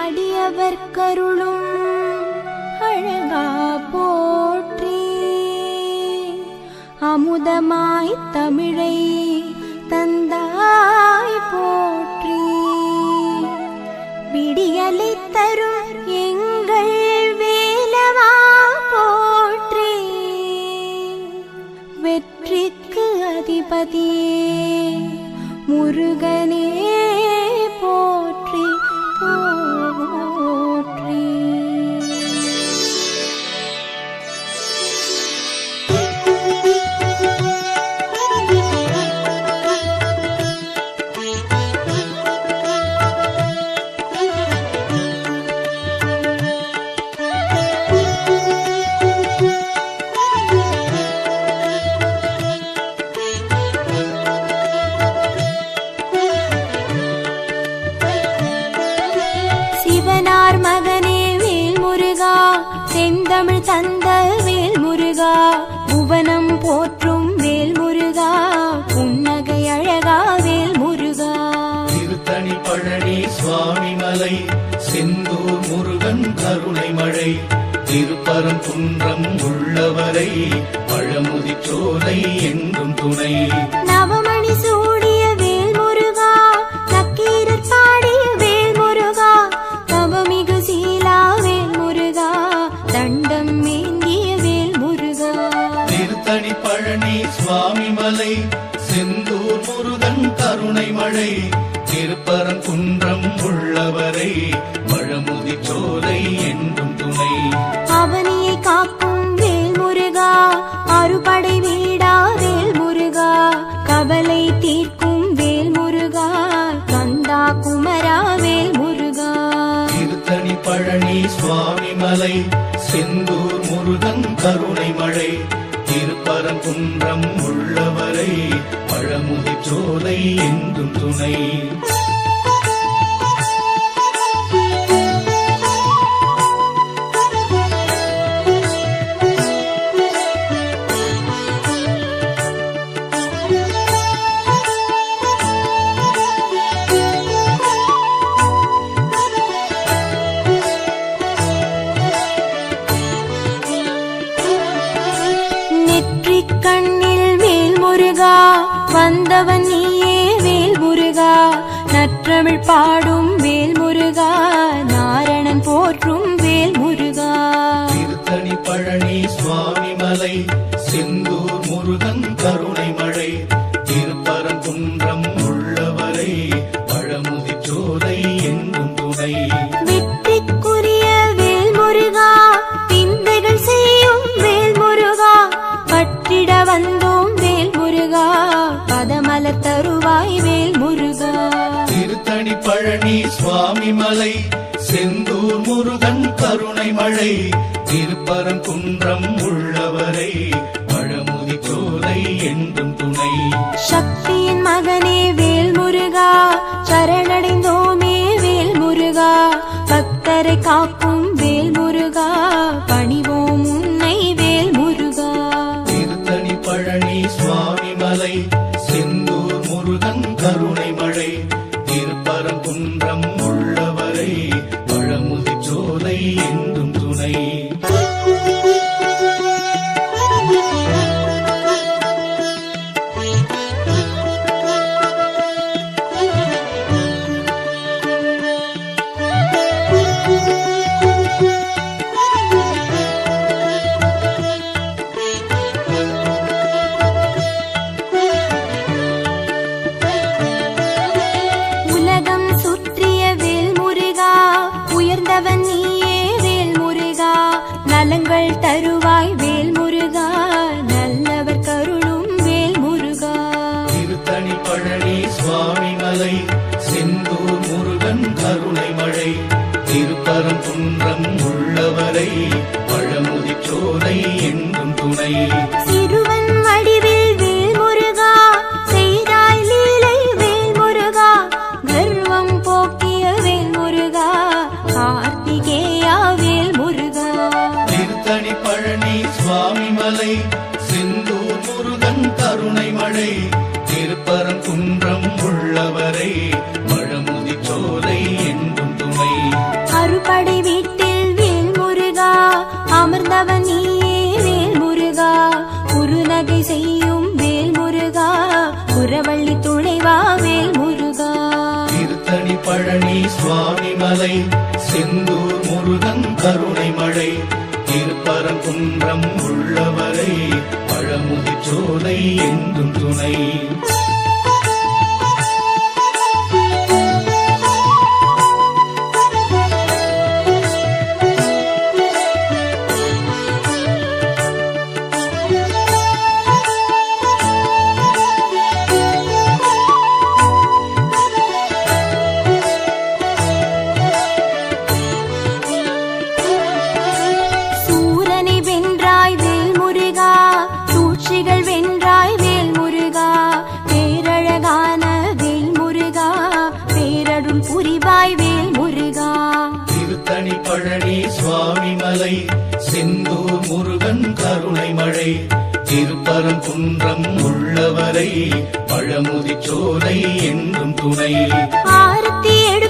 பாடியவர் கருளும் அழகா போற்றி. அமுதமாய் தமிழை தந்தாய் போற்றி. விடியலை தரும் திருப்பரம் குன்றம் உள்ளவரை பழமுதி சோலை எங்கும் துணை. நவமணி சூடிய வேல் முருகா நக்கீரர் பாடிய வேல் முருகா தவமிகு சீலா வேல் முருகா தண்டம் மேந்திய வேல் முருகா திருத்தணி பழனி சுவாமி மலை செந்தூர் முருகன் கருணை மழை திருப்பரம் குன்றம் உள்ளவரை பழமுதி சோலை என்றும் துணை. அவனியை காக்கும் வேல் முருகா அறுபடை வீடா வேல் முருகா கவலை தீர்க்கும் வேல் முருகா கந்தா குமரா வேல் முருகா திருத்தணி பழனி சுவாமி மலை செந்தூர் முருகன் கருணை மழை. திருப்பரங்குன்றம் உள்ளவரை பழமுதி சோலை என்றும் துணை. வந்தவன் நீயே வேல் முருகா நற்றமிழ் பாடும் வேல் முருகா நாரணன் போற்றும் வேல் முருகா. திருத்தணி பழனி சுவாமி மலை செந்தூர் முருகன் சுவாமி செந்தூர் முருகன் கருணை மழை திருப்பரங்குன்றம் உள்ளவரை பழமுதி சோலை என்றும் துணை. சக்தியின் மகனே வேல் முருகா சரணடைந்தோமே வேல் முருகா பக்தரை காக்க ಮಾಡಿ மலை செந்தூர் முருகன் கருணை மழை திருப்பரங்குன்றம் உள்ளவரை பழமுதிச்சோலை என்றும் துணை. குன்றம் உள்ளவரை பழமுதிச்சோலை என்றும் துணை. ஆரத்தி எடு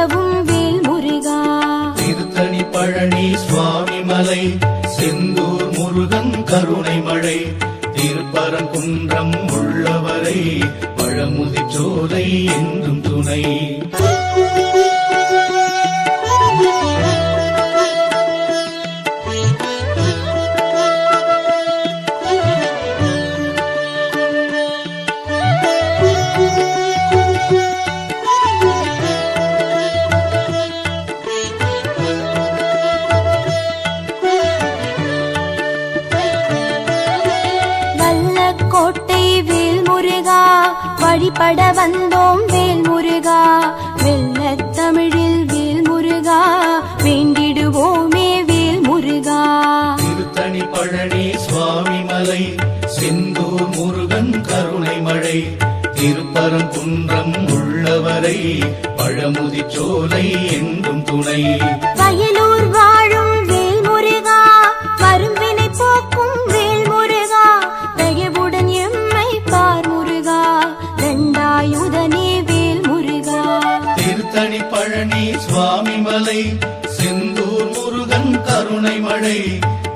அருளவும் வேல் முருகா. திருத்தணி பழனி சுவாமி மலை செந்தூர் முருகன் கருணை மழை. திருப்பரங்குன்றம் உள்ளவரை பழமுதிச்சோலை என்றும் துணை. குன்றம் உள்ளவரை பழமுதி சோலை என்றும் துணை. வயலூர் வாழும் வேல்முருகா வரும்பினை போக்கும் வேல்முருகா தயவுடன் எம்மை பார் முருகா தண்டாயுதனே வேல்முருகா. திருத்தணி பழனி சுவாமி மலை செந்தூர் முருகன் கருணை மழை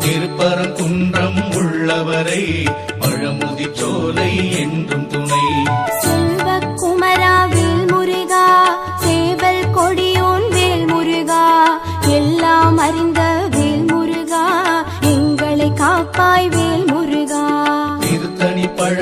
திருப்பரங்குன்றம் உள்ளவரை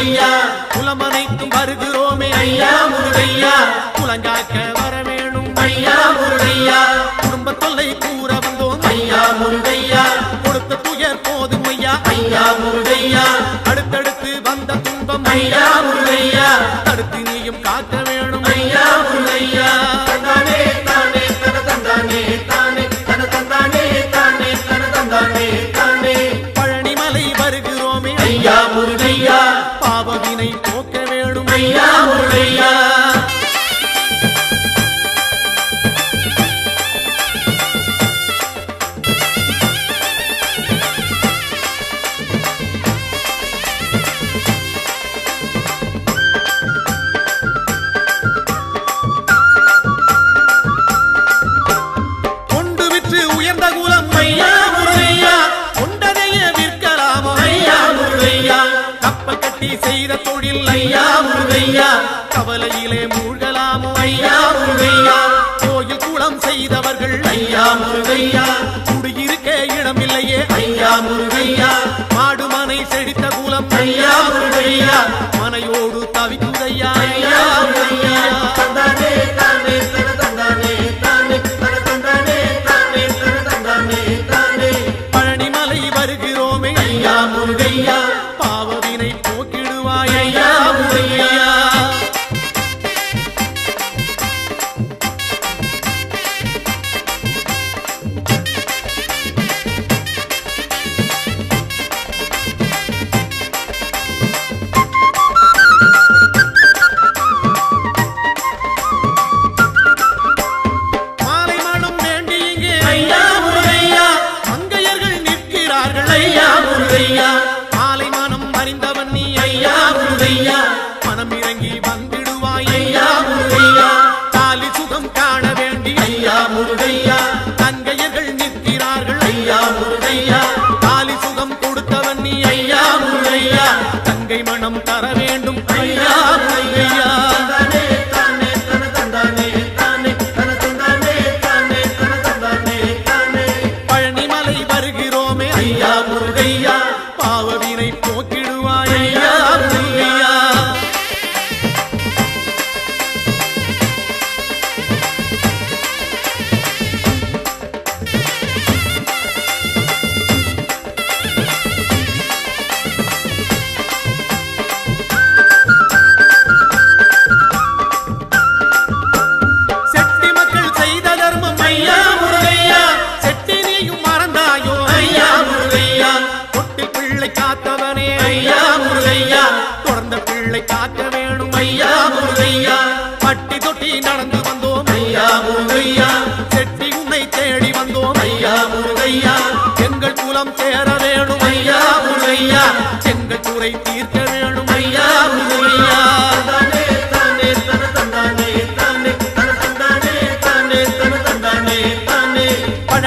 முருகையா குலமனைத்தும் வருகிறோமே ஐயா முருகையா. குலங்காக்க வர வேணும் ஐயா முருகையா. குடும்ப தொல்லை கூற வந்தோம் ஐயா முருகையா. கொடுத்த துயர் போதும் ஐயா ஐயா முருகையா. அடுத்தடுத்து வந்த துன்பம் ஐயா ஐயா முருகையா குடியிருக்க இடமில்லையே. ஐயா முருகையா மாடு மனை செழித்த குலம். ஐயா முருகையா மனையோடு தவிர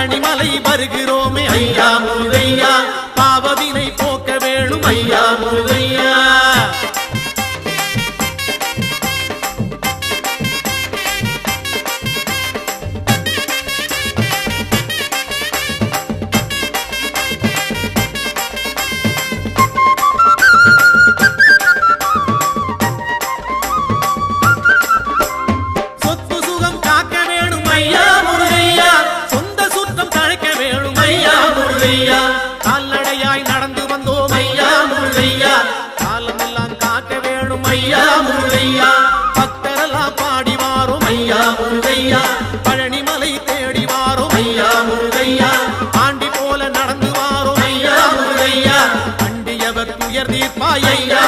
பழனி மலை வருகிறோமே ஐயா முருகையா உயர் தீர்ப்பாய் ஐயா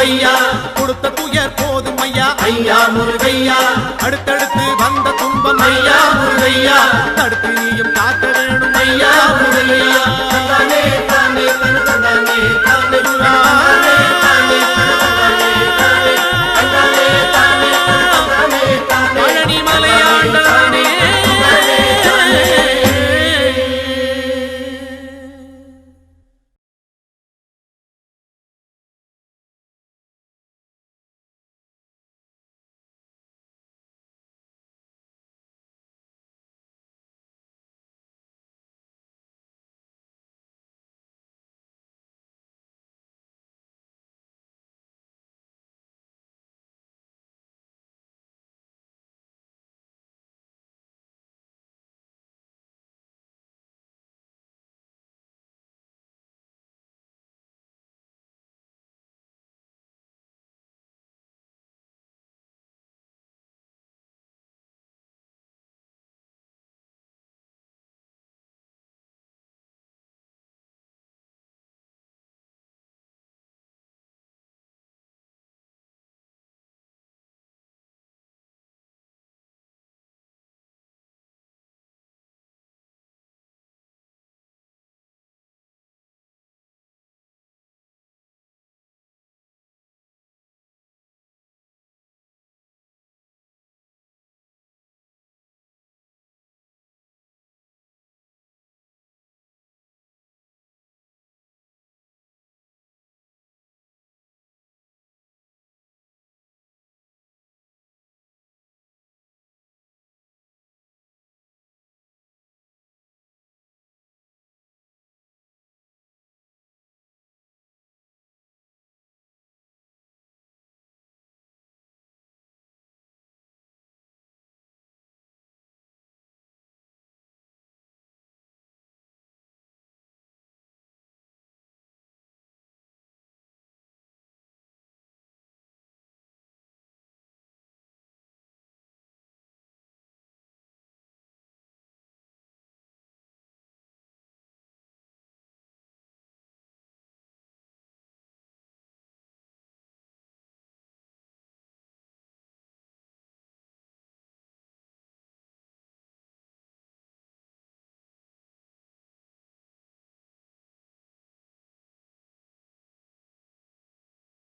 முருகையா கொடுத்த துயர் போதும் ஐயா ஐயா முருகையா அடுத்தடுத்து வந்த துன்பம் ஐயா முருகையா தடுத்து நீயும் காக்க வேணும் ஐயா முருகையா தானே தானே தானே தானே தானே